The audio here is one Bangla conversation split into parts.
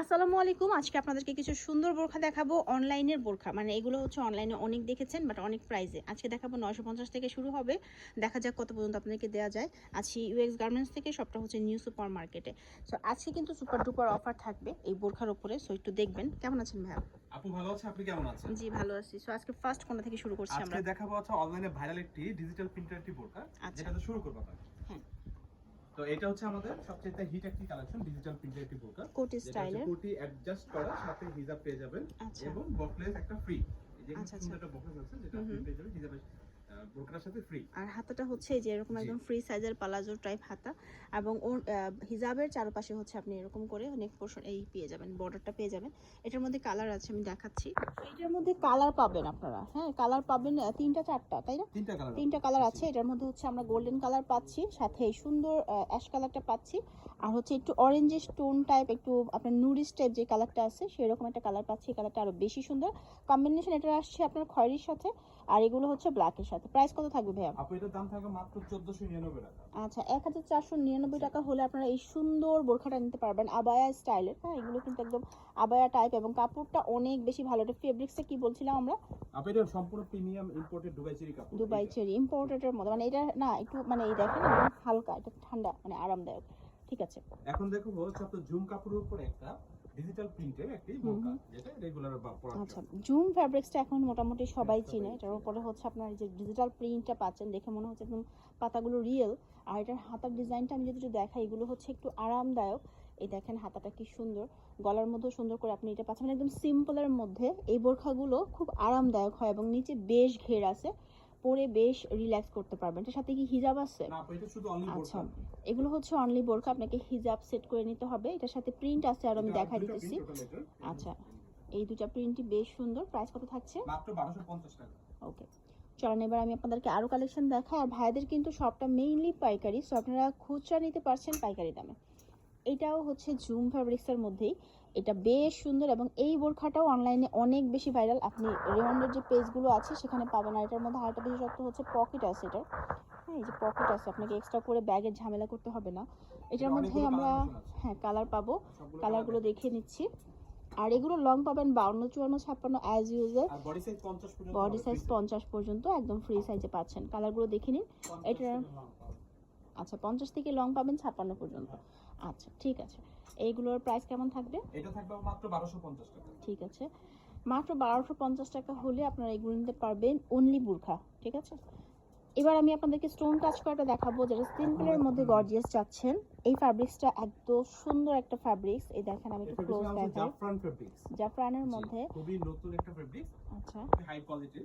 আসসালামু আলাইকুম। আজকে আপনাদেরকে কিছু সুন্দর বোরখা দেখাবো। অনলাইনের বোরখা। মানে এগুলো হচ্ছে অনলাইনে অনেক দেখেছেন বাট অনেক প্রাইজে আজকে দেখাবো নয়শো পঞ্চাশ থেকে শুরু হবে। দেখা যাক কত পর্যন্ত আপনাদেরকে দেওয়া যায়। আজকে ইউএক্স গার্মেন্টস থেকে সবটা হচ্ছে নিউ সুপার মার্কেটে সো আজকে কিন্তু সুপার ডুপার অফার থাকবে এই বোরখার উপরে। সো একটু দেখবেন। কেমন আছেন আপু ভালো আছে? আপনি কেমন আছেন? জি ভালো আছি। সো আজকে ফার্স্ট কোনটা থেকে শুরু করছি আমরা? আজকে দেখাবো হচ্ছে অনলাইনে ভাইরাল একটি ডিজিটাল প্রিন্টার একটি বোরকা আচ্ছা। শুরু করব হ্যাঁ। তো এটা হচ্ছে আমাদের সবচেয়ে হিট একটি কালেকশন ডিজিটাল প্রিন্টের একটি বোরকা। কোটি স্টাইলে কোটি অ্যাডজাস্ট করা সাথে হিজাব পেয়ে যাবেন আচ্ছা। এবং বকলেস একটা ফ্রি এই যে আচ্ছা, সুন্দর একটা বকলেস আছে যেটা আপনি পেয়ে যাবেন হিজাবের। বোরকার সাথে ফ্রি আর হাতাটা হচ্ছে যে এরকম একদম ফ্রি সাইজের পালাজো টাইপ হাতা এবং হিজাবের চারপাশে হচ্ছে আপনি এরকম করে অনেক পোর্শন এই পেয়ে যাবেন বর্ডারটা পেয়ে যাবেন। এটার মধ্যে কালার আছে আমি দেখাচ্ছি। এটার মধ্যে কালার পাবেন আপনারা হ্যাঁ কালার পাবেন তিনটা চারটা তাই না? তিনটা কালার তিনটা কালার আছে এটার মধ্যে হচ্ছে আমরা গোল্ডেন কালার পাচ্ছি সাথে এই সুন্দর অ্যাশ কালারটা পাচ্ছি। আর হচ্ছে একটু অরেঞ্জের টোন টাইপ একটু আপনার নুরিশ টাইপ যে কালারটা আছে সেরকম একটা কালার পাচ্ছি এই কালারটা আরও বেশি সুন্দর। কম্বিনেশন এটা আসছে আপনার খয়েরির সাথে আর এগুলো হচ্ছে ব্ল্যাকের সাথে। প্রাইস কত থাকবে ভাইয়া? আপু এটার দাম থাকবে মাত্র চোদ্দশো নিরানব্বই টাকা। আচ্ছা এক হাজার চারশো নিরানব্বই টাকা হলে আপনারা এই সুন্দর বোরখাটা নিতে পারবেন আবায়া স্টাইলের। হ্যাঁ এগুলো কিন্তু একদম আবায়া টাইপ এবং কাপড়টা অনেক বেশি ভালো। এটা ফেব্রিক্সটা কি বলছিলাম আমরা? আপু এটা সম্পূর্ণ প্রিমিয়াম ইম্পোর্টেড দুবাই চেরি কাপড়। দুবাই। চেরি ইম্পোর্টেডের মতো। মানে এটা না একটু মানে এই দেখেন হালকা এটা ঠান্ডা মানে আরামদায়ক। ঠিক আছে। এখন দেখো হচ্ছে আপনার জুম কাপড়ের উপর একটা ডিজিটাল প্রিন্টের একটি বোরকা যেটা রেগুলার পরা আচ্ছা জুম ফ্যাব্রিক্সটা এখন মোটামুটি সবাই সবাই চিনে। এটার উপরে হচ্ছে আপনার যে ডিজিটাল প্রিন্টটা পাচ্ছেন দেখে মনে হচ্ছে একদম পাতাগুলো রিয়েল আর এটার হাতার ডিজাইনটা আমি যদি দেখাই এগুলো হচ্ছে একটু আরামদায়ক। এই দেখেন হাতাটা কি সুন্দর। গলার মধ্যেও সুন্দর করে আপনি এটা পাচ্ছেন। মানে একদম সিম্পলের মধ্যে এই বোরখাগুলো খুব আরামদায়ক হয় এবং নিচে বেশ ঘের আছে। পরে বেশ রিল্যাক্স করতে পারবেন। এটার সাথে কি হিজাব আছে? না এটা শুধু অনলি আচ্ছা এগুলো হচ্ছে অনলি বোরখা। আপনাকে হিজাব সেট করে নিতে হবে। এটার সাথে প্রিন্ট আছে আর আমি দেখা দিতেছি। আচ্ছা। এই দুটা প্রিন্টই বেশ সুন্দর। প্রাইস কত থাকছে? ওকে চলেন এবার আমি আপনাদেরকে আরও কালেকশন দেখাই। আর ভাইদের কিন্তু সবটা মেইনলি পাইকারি সো আপনারা খুচরা নিতে পারছেন পাইকারি দামে। এটাও হচ্ছে জুম ফ্যাব্রিক্সের মধ্যেই। এটা বেশ সুন্দর এবং এই বোরখাটাও অনলাইনে অনেক বেশি ভাইরাল আপনি রেওয়ান্ডের যে পেজগুলো আছে সেখানে পাবেন। আর এটার মধ্যে আরেকটা বিশেষত্ব হচ্ছে পকেট আছে এটার হ্যাঁ এই যে পকেট আছে আপনাকে এক্সট্রা করে ব্যাগের ঝামেলা করতে হবে না। এটার মধ্যে আমরা। হ্যাঁ কালার পাবো। কালারগুলো দেখিয়ে নিচ্ছি। আর এগুলো লং পাবেন বাউন্ন চুয়ান্ন ছাপ্পান্ন অ্যাজ ইউজুয়াল বডি সাইজ 50 পর্যন্ত বডি হবে, সাইজ free পঞ্চাশ পর্যন্ত একদম ফ্রি সাইজে পাচ্ছেন। কালারগুলো দেখে নিন। 50 আচ্ছা পঞ্চাশ থেকে লং পাবেন ছাপ্পান্ন পর্যন্ত। আচ্ছা ঠিক আছে। এইগুলোর প্রাইস কেমন থাকবে? এটা থাকবে মাত্র 1250 টাকা। ঠিক আছে। মাত্র বারোশো পঞ্চাশ টাকা হলে আপনারা এগুলো নিতে পারবেন অনলি বুরখা ঠিক আছে? এবার আমি আপনাদেরকে স্টোন কাজ করাটা দেখাবো যেটা সিম্পলের মধ্যে গর্জিয়াস চাচ্ছেন এই ফ্যাব্রিক্সটা একদম সুন্দর একটা ফ্যাব্রিক্স এই দেখেন আমি একটু ক্লোজ দেখাই। জাফরানের মধ্যে। খুবই নতুন একটা ফেব্রিক্স আচ্ছা। হাই কোয়ালিটি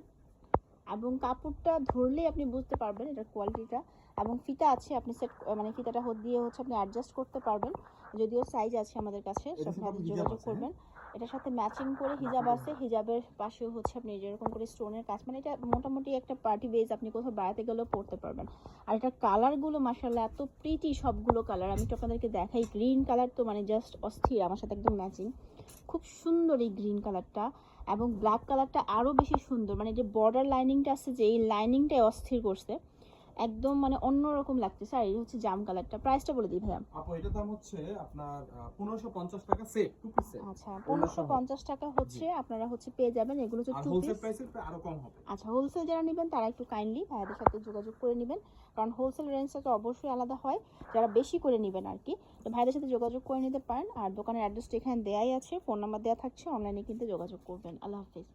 এবং কাপড়টা ধরলেই আপনি বুঝতে পারবেন এটার কোয়ালিটিটা এবং ফিতা আছে আপনি সেট মানে ফিতাটা দিয়ে হচ্ছে আপনি অ্যাডজাস্ট করতে পারবেন। যদিও সাইজ আছে আমাদের কাছে সাথে সাথে যোগাযোগ করবেন। এটার সাথে ম্যাচিং করে হিজাব আছে হিজাবের পাশে হচ্ছে আপনি যেরকম করে স্টোনের কাজ মানে এটা মোটামুটি একটা পার্টি বেজ আপনি কোথাও বেড়াতে গেলেও পরতে পারবেন। আর এটার কালারগুলো মাসাল্লাহ এত প্রিটি সবগুলো কালার আমি তো আপনাদেরকে দেখাই। গ্রিন কালার তো মানে জাস্ট অস্থির আমার সাথে একদম ম্যাচিং খুব সুন্দর এই গ্রিন কালারটা এবং ব্ল্যাক কালারটা আরও বেশি সুন্দর। মানে যে বর্ডার লাইনিংটা আসছে যে, এই লাইনিংটাই অস্থির করছে। একদম মানে অন্যরকম লাগতেছে আর এই হচ্ছে জাম কালারটা। প্রাইসটা বলে দিই ভাইয়া। আপু এটার দাম হচ্ছে আপনার আহ, 1550 টাকা সেট টু পিস সেট আচ্ছা পনেরোশো পঞ্চাশ। টাকা হচ্ছে আপনারা হচ্ছে পেয়ে যাবেন। এগুলো হচ্ছে আর টু হোলসেল পিস প্রাইসে আরও কম হবে। আচ্ছা হোলসেল যারা নেবেন তারা একটু কাইন্ডলি ভাইয়াদের সাথে যোগাযোগ করে নেবেন। কারণ হোলসেল রেঞ্জটা তো অবশ্যই আলাদা হয় যারা বেশি করে নেবেন আর কি। তো ভাইদের সাথে যোগাযোগ করে নিতে পারেন। আর দোকানের অ্যাড্রেসটা এখানে দেয়াই আছে ফোন নাম্বার দেওয়া থাকছে অনলাইনে কিন্তু যোগাযোগ করবেন। আল্লাহ হাফিজ।